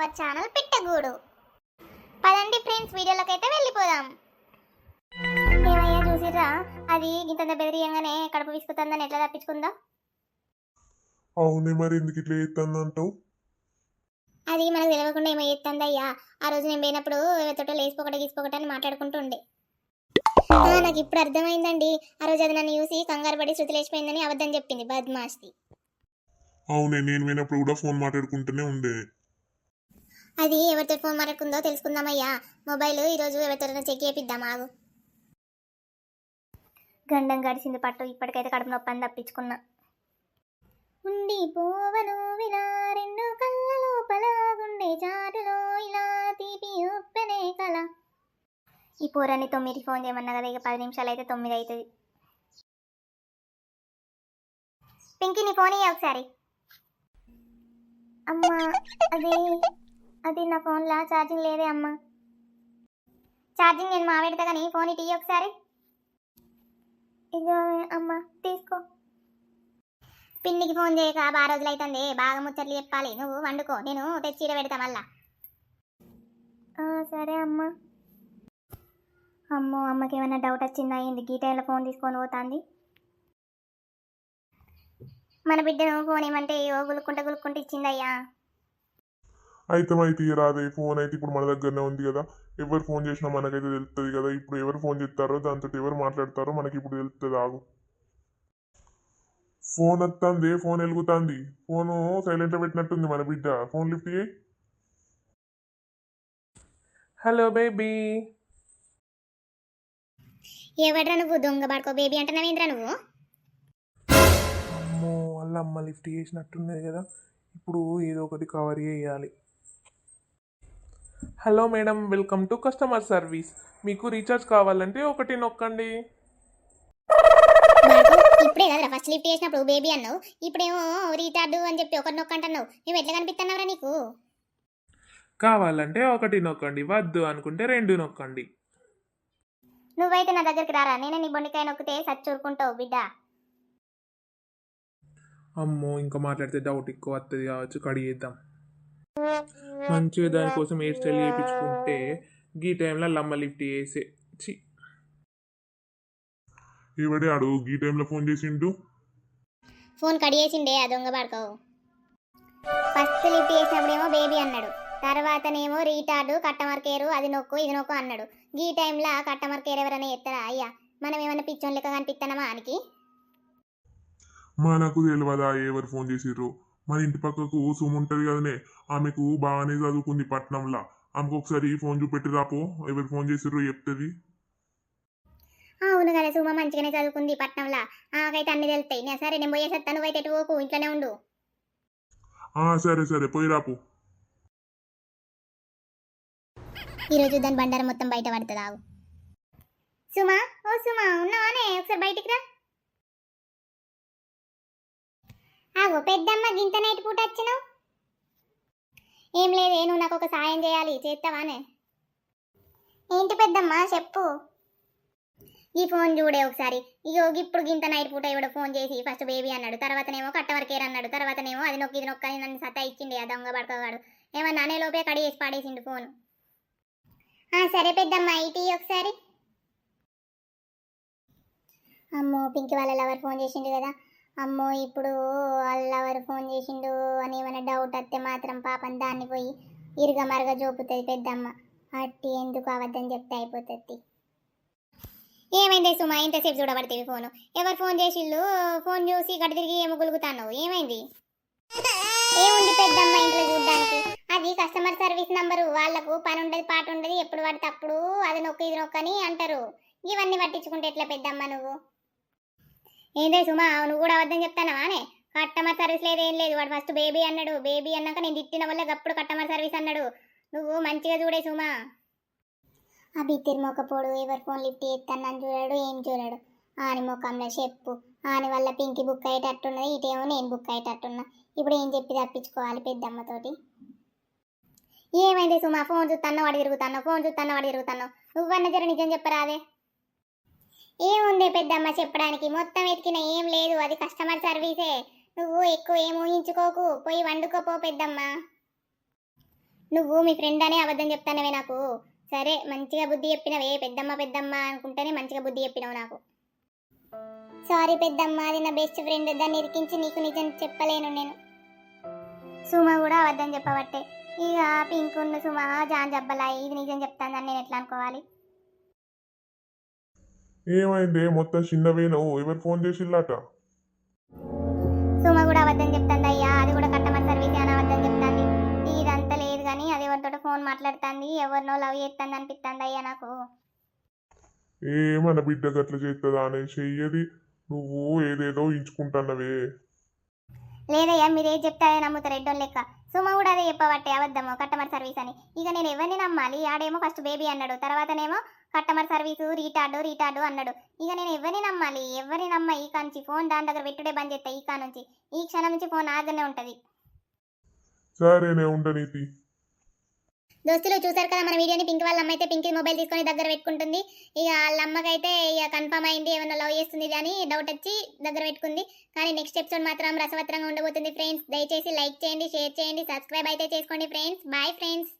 Our channel Pittagudu పదండి friends వీడియోలోకి అయితే వెళ్ళిపోదాం. ఏమయ్యా చూసిర్రా? అది ఇంత బెదిరియంగానే కడుపు విసుకుతుందని ఎట్లా తప్పించుకుందో? అవునే మరి ఎందుకు ఇట్లా చేస్తుందంటావు అది మనకు తెలియకుండా ఏమో చేస్తుంది అయ్యా ఆ రోజు నేను పోయినప్పుడు ఎవరితోటో లేచిపోకట గీసిపోకట అని మాట్లాడుకుంటూ ఉండే. ఆ, నాకు ఇప్పుడు అర్థమైందండి. ఆ రోజు అది నన్ను చూసి కంగారు పడి శృతి లేచిపోయిందని అబద్ధం చెప్పింది బద్మాష్ది అవునే నేను పోయినప్పుడు కూడా ఫోన్ మాట్లాడుకుంటూనే ఉండే. అది ఎవరితో ఫోన్ మాట్లాడుకుందో తెలుసుకుందామయ్యా. మొబైల్ ఈరోజు ఎవరితో చెక్ చేపిద్దాం ఆగు. గండం గడిచింది పట్టు. ఇప్పటికైతే కడుపు నొప్పి అని తప్పించుకున్నా. ఉండి పోవను వినా రెండు కళ్ళ లోపల గుండె చాటులో ఇలా తీపి ఉప్పెనే కల. ఈ పోరాన్ని తొమ్మిది ఫోన్ చేయమన్నా కదా ఇక పది నిమిషాలు అయితే తొమ్మిది అవుతుంది. పింకీ నీ ఫోన్ ఇయ్య ఒకసారి. అమ్మా అది అది నా ఫోన్లో? ఛార్జింగ్ లేదే అమ్మా. ఛార్జింగ్ నేను మావేడతా కానీ ఫోన్ ఇటు ఒకసారి. ఇగో అమ్మ తీసుకో. పిన్నికి ఫోన్ చేయక బాగా రోజులు అవుతుంది బాగా ముచ్చట్లు చెప్పాలి. నువ్వు వండుకో. నేను తెచ్చిడ పెడతా మళ్ళా. సరే అమ్మ. అమ్మో అమ్మకి ఏమైనా డౌట్ వచ్చిందా? ఏంది? గీ టైంలో ఫోన్ తీసుకొని పోతుంది. మన బిడ్డను ఫోన్ ఏమంటే ఓ గులుక్కుంటే గులుక్కుంట ఇచ్చిందయ్యా. అయితే అయితే రాదే ఫోన్ అయితే ఇప్పుడు మన దగ్గరనే ఉంది కదా. ఎవరు ఫోన్ చేసినా మనకైతే తెలుస్తుంది కదా. ఇప్పుడు ఎవరు ఫోన్ చేస్తారో దాంతో ఎవరు మాట్లాడతారో మనకి ఇప్పుడు తెలుస్తుంది ఆగు. ఫోన్ వస్తుంది ఫోన్ వెలుగుతుంది. ఫోను సైలెంట్ పెట్టినట్టుంది మన బిడ్డ. ఫోన్ లిఫ్ట్ చేయి. Hello baby. ఎవడ్రా నువ్వు? దొంగ పడుకో బేబీ అంటున్నావేంద్రా నువ్వు? అమ్మో వాళ్ళ అమ్మ లిఫ్ట్ చేసినట్టున్నది కదా. ఇప్పుడు ఏదో ఒకటి కవర్ చేయాలి. Hello madam welcome to customer service. మీకు రీఛార్జ్ కావాలంటే ఒకటి నొక్కండి. ఇప్పుడే కదరా ఫస్ట్ లిఫ్ట్ చేసినప్పుడు బేబీ అన్నావు. ఇప్పుడేమో రీటార్డు అని చెప్పి ఒకటి నొక్కంటున్నావు. మేము ఎట్లా కనిపిస్తున్నావురా నీకు? కావాలంటే ఒకటి నొక్కండి వద్దు అనుకుంటే రెండు నొక్కండి. నువ్వైతే నా దగ్గరికి రారా? నేనే నీ బొండికాయ నొక్కితే సచ్చూరుకుంటావు బిడ్డ. అమ్మో ఇంకా మాట్లాడితే డౌట్ ఎక్కువ వస్తుంది కావచ్చు కడిగేద్దాం. మంచిగా దానికోసం హెయిర్ స్టైల్ చేయించుకుంటే గీ టైంలో లమ్మ లిఫ్ట్ చేసే. చి ఆడు? ఈ టైంలో ఫోన్ చేసిండు? ఫోన్ కడిగేసిండే ఆ దొంగ పడుకోవు ఫస్ట్ లిఫ్ట్ చేసినప్పుడేమో బేబీ అన్నాడు. తర్వాతనేమో రీటార్డు కస్టమర్ కేరు అది నొక్కు ఇది నొక్కు అన్నాడు. ఈ టైంలో కస్టమర్ కేర్ ఎవరైనా ఎత్తారా అయ్యా మనం ఏమైనా పిచ్చోన్ లెక్క కనిపిస్తున్నామా ఆయనకి మనకు తెలియదా ఎవరు ఫోన్ చేసిర్రు? మన ఇంటి పక్కకు సుమ ఉంటది కదనే ఆమెకు బాగానే చదువుకుంది పట్నంలా. ఆమెకు ఒకసారి ఫోన్ చూపెట్టి రాపో ఎవరు ఫోన్ చేసిర్రు చెప్తుంది. అవును కదా సుమ మంచిగానే చదువుకుంది పట్నంలో. ఆకైతే అన్ని తెలుస్తాయి నేను సరే నేను పోయేసత్తా నువ్వైతే ఎటు పోకు ఇంట్లోనే ఉండు. ఆ సరే సరే పోయి రాపో. ఈరోజు దాని బండారం మొత్తం బయట పడుతుంది ఆగు. సుమా ఓ సుమా ఉన్నావానే? ఒకసారి బయటికి రా. ఆగో పెద్దమ్మ గింత నైట్ పూట వచ్చినావు? ఏం లేదే నువ్వు నాకు ఒక సాయం చేయాలి చేస్తావానే ఏంటి పెద్దమ్మ చెప్పు. ఈ ఫోన్ చూడే ఒకసారి. ఇగో ఇప్పుడు గింత నైట్ పూట ఇవిడ ఫోన్ చేసి ఫస్ట్ బేబీ అన్నాడు తర్వాతనేమో కట్ట వరకేర్ అన్నాడు తర్వాతనేమో అది నొక్కి ఇది నొక్కని నన్ను సత్తా ఇచ్చిండి ఆ దొంగ పడుకోగాడు ఏమన్నా అనే లోపే కడిగేసి పాడేసిండు ఫోన్. ఆ సరే పెద్దమ్మ ఇటీ ఒకసారి. అమ్మో పింకి వాళ్ళ లవర్ ఫోన్ చేసిండు కదా. అమ్మో ఇప్పుడు వాళ్ళ వారు ఫోన్ చేసిండు అని ఏమైనా డౌట్ వస్తే మాత్రం పాపం దాన్ని పోయి ఇరుగ మరగ చూపుతుంది పెద్దమ్మ. అట్టి ఎందుకు అవద్దని చెప్తే అయిపోతుంది. ఏమైంది సుమా? ఇంతసేపు చూడబడుతుంది ఫోను. ఎవరు ఫోన్ చేసిళ్ళు? ఫోన్ చూసి గడి తిరిగి ఏమో గులుగుతాను ఏమైంది? ఏముంది పెద్దమ్మ ఇంట్లో చూడడానికి? అది కస్టమర్ సర్వీస్ నంబరు వాళ్ళకు పని ఉండదు పాట ఉండదు ఎప్పుడు పడితే అప్పుడు అది నొక్కు ఇది నొక్కని అంటారు. ఇవన్నీ పట్టించుకుంటే ఎట్లా పెద్దమ్మ నువ్వు? ఏందే సుమా నువ్వు కూడా అబద్ధం చెప్తానవానే కస్టమర్ సర్వీస్ లేదు ఏం లేదు. వాడు ఫస్ట్ బేబీ అన్నాడు. బేబీ అన్నాక నేను తిట్టిన వల్ల గప్పుడు కస్టమర్ సర్వీస్ అన్నాడు. నువ్వు మంచిగా చూడే సుమా. అవి తిరుమొక్కపోడు ఎవరు ఫోన్ లిఫ్ట్ చేస్తానని చూడాడు ఏం చూడాడు. ఆని ముఖంలో చెప్పు. ఆని వల్ల పింకి బుక్ అయ్యేటట్టున్నది ఇటేమో నేను బుక్ అయ్యేటట్టున్నా. ఇప్పుడు ఏం చెప్పి తప్పించుకోవాలి పెద్దమ్మతోటి ఏమైంది సుమా? ఫోన్ చూస్తానో వాడు తిరుగుతానో ఫోన్ చూస్తాను వాడు తిరుగుతానో నువ్వన్న జర నిజం చెప్పరాదే. ఏముంది పెద్దమ్మ చెప్పడానికి? మొత్తం ఎతికిన ఏం లేదు. అది కస్టమర్ సర్వీసే నువ్వు ఎక్కువ ఏం ఊహించుకోకు. పోయి వండుకోపో పెద్దమ్మ. నువ్వు మీ ఫ్రెండ్ అనే అబద్ధం చెప్తానవే నాకు. సరే మంచిగా బుద్ధి చెప్పినవే. పెద్దమ్మ పెద్దమ్మ అనుకుంటేనే మంచిగా బుద్ధి చెప్పినావు నాకు. సారీ పెద్దమ్మ అది నా బెస్ట్ ఫ్రెండ్ దాన్ని ఇరికించి నీకు నిజం చెప్పలేను నేను. సుమ కూడా అబద్ధం చెప్పబట్టే. ఇక పింక్ ఉన్న సుమ జాన్ జబ్బలాయి ఇది నిజం చెప్తాను నేను ఎట్లా అనుకోవాలి? ఏమైంది? మొత్తం చిన్నవేను ఎవరు ఫోన్ చేసిల్లట? సుమ కూడా అబద్ధం చెప్తాంది అయ్యా. అది కూడా కట్టమని సర్వీస్ అని అబద్ధం చెప్తాంది. ఇదంతా లేదు కానీ అది ఎవరితో ఫోన్ మాట్లాడుతుంది. ఎవరినో లవ్ చేస్తుంది అనిపిస్తుంది అయ్యా నాకు. ఏ మన బిడ్డ గట్ల చేస్తుందా అని చెయ్యది. నువ్వు ఏదేదో ఇంచుకుంటున్నవే. లేదయ్యా మీరు ఏది చెప్తే అదే నమ్ముతారు ఎడ్డోన్ లెక్క. సుమ కూడా అదే చెప్పబట్టే అవద్దము కస్టమర్ సర్వీస్ అని. ఇక నేను ఎవరిని నమ్మాలి? ఆడేమో ఫస్ట్ బేబీ అన్నాడు తర్వాతనేమో కస్టమర్ సర్వీసు రీటార్డు రీటార్డు అన్నాడు. ఇక నేను ఎవరిని నమ్మాలి? ఎవరిని నమ్మ? ఈ కాంచి ఫోన్ దాని దగ్గర పెట్టుడే బంద్ చేస్తా ఈ కా నుంచి. ఈ క్షణం నుంచి ఫోన్ ఆగనే ఉంటుంది. సరేనే ఉండనీతి దోస్తులు చూసారు కదా మన వీడియోని పింక్ వాళ్ళ అమ్మ అయితే పింక్ మొబైల్ తీసుకొని దగ్గర పెట్టుకుంటుంది. ఇక వాళ్ళ అమ్మకైతే ఇక కన్ఫర్మ్ అయింది ఏమైనా లవ్ చేస్తుంది ఇది అని డౌట్ వచ్చి దగ్గర పెట్టుకుంది. కానీ నెక్స్ట్ ఎపిసోడ్ మాత్రం రసవత్రంగా ఉండబోతుంది ఫ్రెండ్స్ దయచేసి లైక్ చేయండి షేర్ చేయండి సబ్స్క్రైబ్ అయితే చేసుకోండి ఫ్రెండ్స్ బాయ్ ఫ్రెండ్స్